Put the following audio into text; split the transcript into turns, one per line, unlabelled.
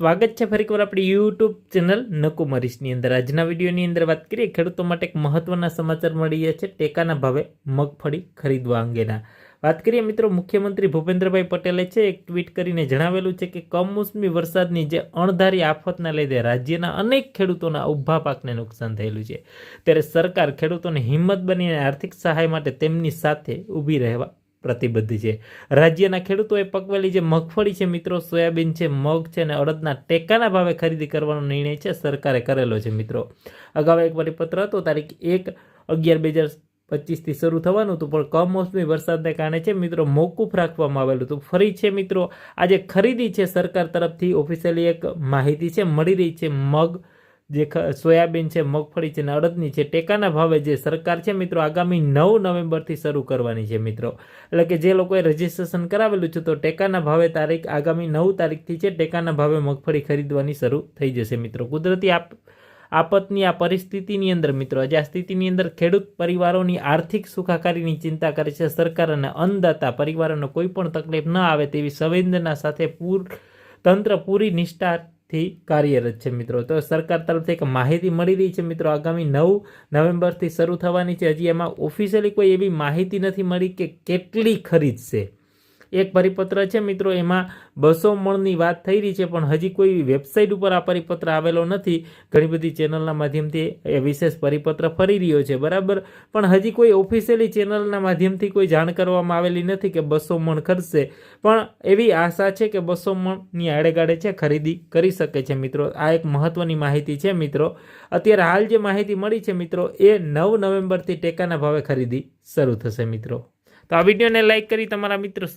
સ્વાગત છે ફરીકવાર આપણી યુટ્યુબ ચેનલ નકુમરીશની અંદર. આજના વિડીયોની અંદર વાત કરીએ, ખેડૂતો માટે એક મહત્વના સમાચાર મળી રહ્યા છે, ટેકાના ભાવે મગફળી ખરીદવા અંગેના. વાત કરીએ મિત્રો, મુખ્યમંત્રી ભૂપેન્દ્રભાઈ પટેલે છે, એક ટ્વીટ કરીને જણાવેલું છે કે કમોસમી વરસાદની જે અણધારી આફતના લીધે રાજ્યના અનેક ખેડૂતોના ઊભા પાકને નુકસાન થયેલું છે. ત્યારે સરકાર ખેડૂતોને હિંમત બનીને આર્થિક સહાય માટે તેમની સાથે ઊભી રહેવા પ્રતિબદ્ધ છે. રાજ્યના ખેડૂતોએ પકવેલી જે મગફળી છે મિત્રો, સોયાબીન છે, મગ છે અને અડદના ટેકાના ભાવે ખરીદી કરવાનો નિર્ણય છે, સરકારે કરેલો છે મિત્રો. અગાઉ એક પરિપત્ર હતો, તારીખ એક અગિયાર બે હજાર પચીસથી શરૂ થવાનું હતું, પણ કમોસમી વરસાદને કારણે છે મિત્રો, મોકૂફ રાખવામાં આવેલું હતું. ફરી છે મિત્રો, આજે ખરીદી છે સરકાર તરફથી ઓફિશિયલી એક માહિતી છે, મળી રહી છે મગ જે સોયાબીન છે, મગફળી છે અને અડદની છે, ટેકાના ભાવે જે સરકાર છે મિત્રો આગામી નવ નવેમ્બરથી શરૂ કરવાની છે મિત્રો. એટલે કે જે લોકોએ રજીસ્ટ્રેશન કરાવેલું છે તો ટેકાના ભાવે તારીખ, આગામી નવ તારીખથી છે ટેકાના ભાવે મગફળી ખરીદવાની શરૂ થઈ જશે મિત્રો. કુદરતી આપ, આપતની આ પરિસ્થિતિની અંદર મિત્રો, આજે આ સ્થિતિની અંદર ખેડૂત પરિવારોની આર્થિક સુખાકારીની ચિંતા કરે છે. સરકાર અને અન્નદાતા પરિવારોને કોઈ પણ તકલીફ ન આવે તેવી સંવેદના સાથે પૂર, તંત્ર પૂરી નિષ્ઠાથી કાર્યરત છે મિત્રો. તો સરકાર તરફથી એક માહિતી મળી રહી છે મિત્રો. આગામી નવ નવેમ્બરથી શરૂ થવાની છે. હજી એમાં ઓફિશિયલી કોઈ એવી માહિતી નથી મળી કે કેટલી ખરીદશે. એક પરિપત્ર છે મિત્રો, એમાં બસો મણની વાત થઈ રહી છે, પણ હજી કોઈ વેબસાઇટ ઉપર આ પરિપત્ર આવેલો નથી. ઘણી બધી ચેનલના માધ્યમથી એ વિશેષ પરિપત્ર ફરી રહ્યો છે, બરાબર? પણ હજી કોઈ ઓફિશિયલી ચેનલના માધ્યમથી કોઈ જાણ કરવામાં આવેલી નથી કે બસો મણ ખર્ચશે. પણ એવી આશા છે કે બસો મણની આડેગાડે છે, ખરીદી કરી શકે છે મિત્રો. આ એક મહત્વની માહિતી છે મિત્રો. અત્યારે હાલ જે માહિતી મળી છે મિત્રો, એ નવ નવેમ્બરથી ટેકાના ભાવે ખરીદી શરૂ થશે મિત્રો. તો આ વિડીયોને લાઇક કરી તમારા મિત્રો સુધી